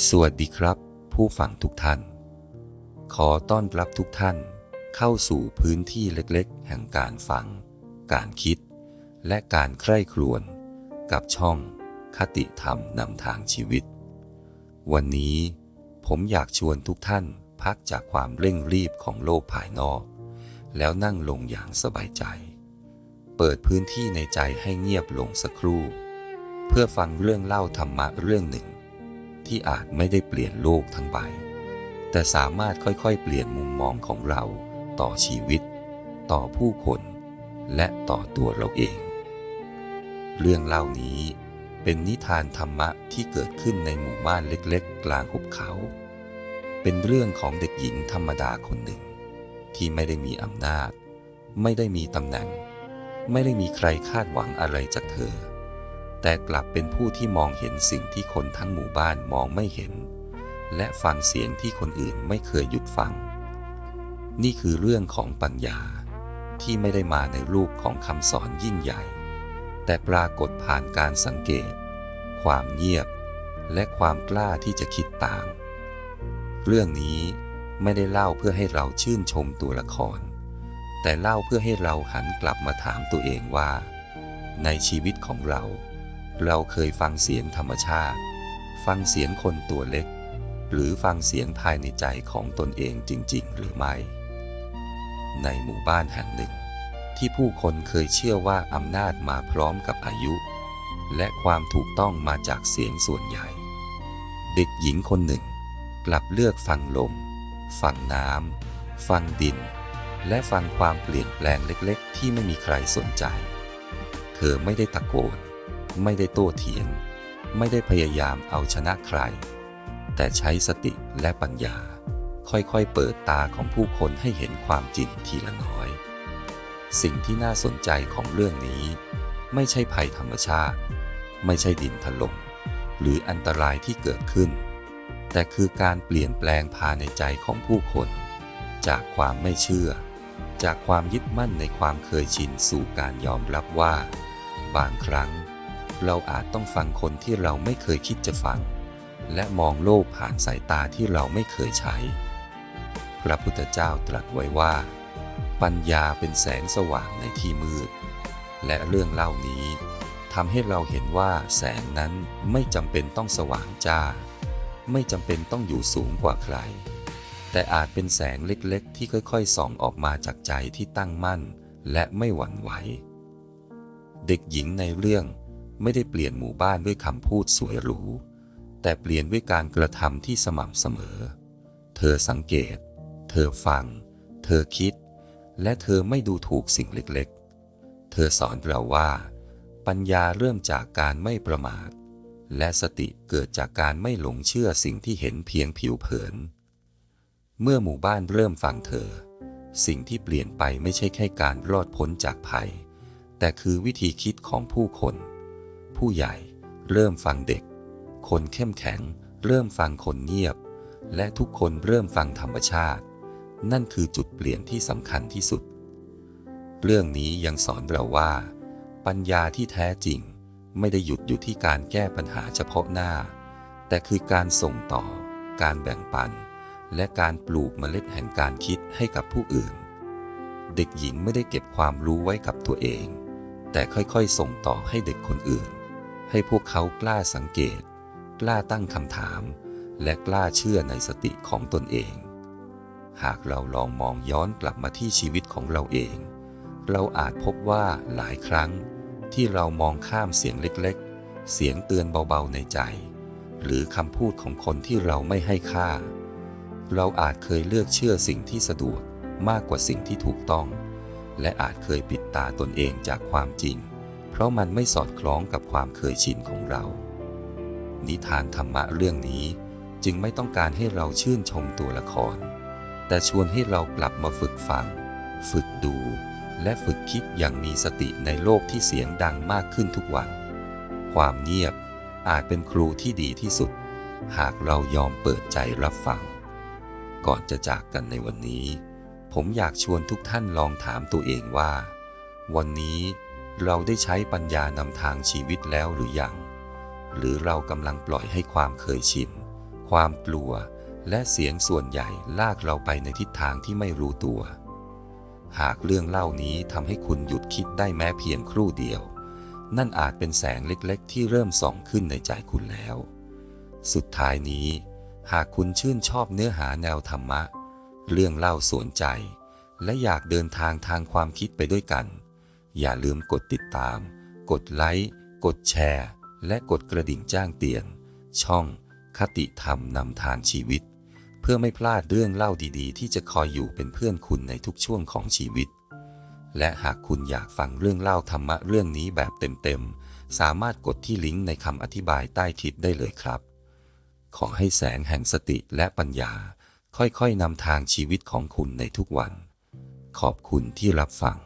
สวัสดีครับ ผู้ฟังทุกท่าน ขอต้อนรับทุกท่านเข้าสู่พื้นที่เล็กๆ แห่งการฟัง การคิด และการใคร่ครวญกับช่องคติธรรมนำทางชีวิต วันนี้ผมอยากชวนทุกท่านพักจากความเร่งรีบของโลกภายนอก แล้วนั่งลงอย่างสบายใจ เปิดพื้นที่ในใจให้เงียบลงสักครู่ เพื่อฟังเรื่องเล่าธรรมะเรื่องหนึ่ง ที่อาจไม่ได้เปลี่ยนโลกทั้งใบ แต่สามารถค่อยๆ เปลี่ยนมุมมองของเราต่อชีวิต ต่อผู้คน และต่อตัวเราเอง เรื่องเล่านี้เป็นนิทานธรรมะที่เกิดขึ้นในหมู่บ้านเล็กๆ กลางหุบเขา เป็นเรื่องของเด็กหญิงธรรมดาคนหนึ่ง ที่ไม่ได้มีอำนาจ ไม่ได้มีตำแหน่ง ไม่ได้มีใครคาดหวังอะไรจากเธอ แต่กลับเป็นผู้ที่มองเห็นสิ่งที่คนทั้งหมู่บ้านมองไม่เห็น และฟังเสียงที่คนอื่นไม่เคยหยุดฟัง นี่คือเรื่องของปัญญาที่ไม่ได้มาในรูปของคำสอนยิ่งใหญ่ แต่ปรากฏผ่านการสังเกต ความเงียบ และความกล้าที่จะคิดต่าง เรื่องนี้ไม่ได้เล่าเพื่อให้เราชื่นชมตัวละคร แต่เล่าเพื่อให้เราหันกลับมาถามตัวเองว่า ในชีวิตของเรา เราเคยฟังเสียงธรรมชาติ ฟังเสียงคนตัวเล็ก หรือฟังเสียงภายในใจของตนเองจริง ๆ หรือไม่ ในหมู่บ้านแห่งหนึ่ง ที่ผู้คนเคยเชื่อว่าอำนาจมาพร้อมกับอายุ และความถูกต้องมาจากเสียงส่วนใหญ่ เด็กหญิงคนหนึ่ง กลับเลือกฟังลม ฟังน้ำฟังดิน และฟังความเปลี่ยนแปลงเล็ก ๆ ที่ไม่มีใครสนใจ เธอไม่ได้ตะโกน ไม่ได้โต้เถียง ไม่ได้พยายามเอาชนะใคร แต่ใช้สติและปัญญา ค่อยๆ เปิดตาของผู้คนให้เห็นความจริงทีละน้อย สิ่งที่น่าสนใจของเรื่องนี้ ไม่ใช่ภัยธรรมชาติ ไม่ใช่ดินถล่มหรืออันตรายที่เกิดขึ้น แต่คือการเปลี่ยนแปลงภายในใจของผู้คน จากความไม่เชื่อ จากความยึดมั่นในความเคยชินสู่การยอมรับว่า บางครั้ง เราอาจต้องฟังคนที่เราไม่เคยคิดจะฟัง และมองโลกผ่านสายตาที่เราไม่เคยใช้ พระพุทธเจ้าตรัสไว้ว่า ปัญญาเป็นแสงสว่างในที่มืด และเรื่องเล่านี้ทำให้เราเห็นว่าแสงนั้นไม่จำเป็นต้องสว่างจ้า ไม่จำเป็นต้องอยู่สูงกว่าใคร แต่อาจเป็นแสงเล็กๆ ที่ค่อยๆ ส่องออกมาจากใจที่ตั้งมั่น และไม่หวั่นไหว เด็กหญิงในเรื่อง ไม่ได้เปลี่ยนหมู่บ้านด้วยคำพูดสวยหรู แต่เปลี่ยนด้วยการกระทำที่สม่ำเสมอ เธอสังเกต เธอฟัง เธอคิด และเธอไม่ดูถูกสิ่งเล็กๆ เธอสอนเราว่า ปัญญาเริ่มจากการไม่ประมาท และสติเกิดจากการไม่หลงเชื่อสิ่งที่เห็นเพียงผิวเผิน เมื่อหมู่บ้านเริ่มฟังเธอ สิ่งที่เปลี่ยนไปไม่ใช่แค่การรอดพ้นจากภัย แต่คือวิธีคิดของผู้คน ผู้ใหญ่ เริ่มฟังเด็ก คนเข้มแข็ง เริ่มฟังคนเงียบ และทุกคนเริ่มฟังธรรมชาติ นั่นคือจุดเปลี่ยนที่สำคัญที่สุด เรื่องนี้ยังสอนเราว่า ปัญญาที่แท้จริงไม่ได้หยุดอยู่ที่การแก้ปัญหาเฉพาะหน้า แต่คือการส่งต่อ การแบ่งปัน และการปลูกเมล็ดแห่งการคิดให้กับผู้อื่น เด็กหญิงไม่ได้เก็บความรู้ไว้กับตัวเอง แต่ค่อยๆ ส่งต่อให้เด็กคนอื่น ให้พวกเขากล้าสังเกต กล้าตั้งคำถาม และกล้าเชื่อในสติของตนเอง หากเราลองมองย้อนกลับมาที่ชีวิตของเราเอง เราอาจพบว่าหลายครั้งที่เรามองข้ามเสียงเล็กๆ เสียงเตือนเบาๆในใจ หรือคำพูดของคนที่เราไม่ให้ค่า เราอาจเคยเลือกเชื่อสิ่งที่สะดวกมากกว่าสิ่งที่ถูกต้อง และอาจเคยปิดตาตนเองจากความจริง เพราะมันไม่สอดคล้องกับความเคยชินของเรา นิทานธรรมะเรื่องนี้จึงไม่ต้องการให้เราชื่นชมตัวละคร แต่ชวนให้เรากลับมาฝึกฟัง ฝึกดู และฝึกคิดอย่างมีสติในโลกที่เสียงดังมากขึ้นทุกวัน ความเงียบอาจเป็นครูที่ดีที่สุด หากเรายอมเปิดใจรับฟัง ก่อนจะจากกันในวันนี้ ผมอยากชวนทุกท่านลองถามตัวเองว่า วันนี้ เราได้ใช้ปัญญานำทางชีวิตแล้วหรือยัง หรือเรากำลังปล่อยให้ความเคยชิน ความกลัว และเสียงส่วนใหญ่ลากเราไปในทิศทางที่ไม่รู้ตัว หากเรื่องเล่านี้ทำให้คุณหยุดคิดได้แม้เพียงครู่เดียว นั่นอาจเป็นแสงเล็กๆ ที่เริ่มส่องขึ้นในใจคุณแล้ว สุดท้ายนี้ หากคุณชื่นชอบเนื้อหาแนวธรรมะ เรื่องเล่าสวนใจ และอยากเดินทางทางความคิดไปด้วยกัน อย่าลืมกดติดตาม กดไลค์ กดแชร์ และกดกระดิ่งแจ้งเตือน ช่องคติธรรมนำทางชีวิต เพื่อไม่พลาดเรื่องเล่าดีๆ ที่จะคอยอยู่เป็นเพื่อนคุณในทุกช่วงของชีวิต และหากคุณอยากฟังเรื่องเล่าธรรมะเรื่องนี้แบบเต็มๆ สามารถกดที่ลิงก์ในคำอธิบายใต้คลิปได้เลยครับ ขอให้แสงแห่งสติและปัญญา ค่อยๆนำทางชีวิตของคุณในทุกวัน ขอบคุณที่รับฟัง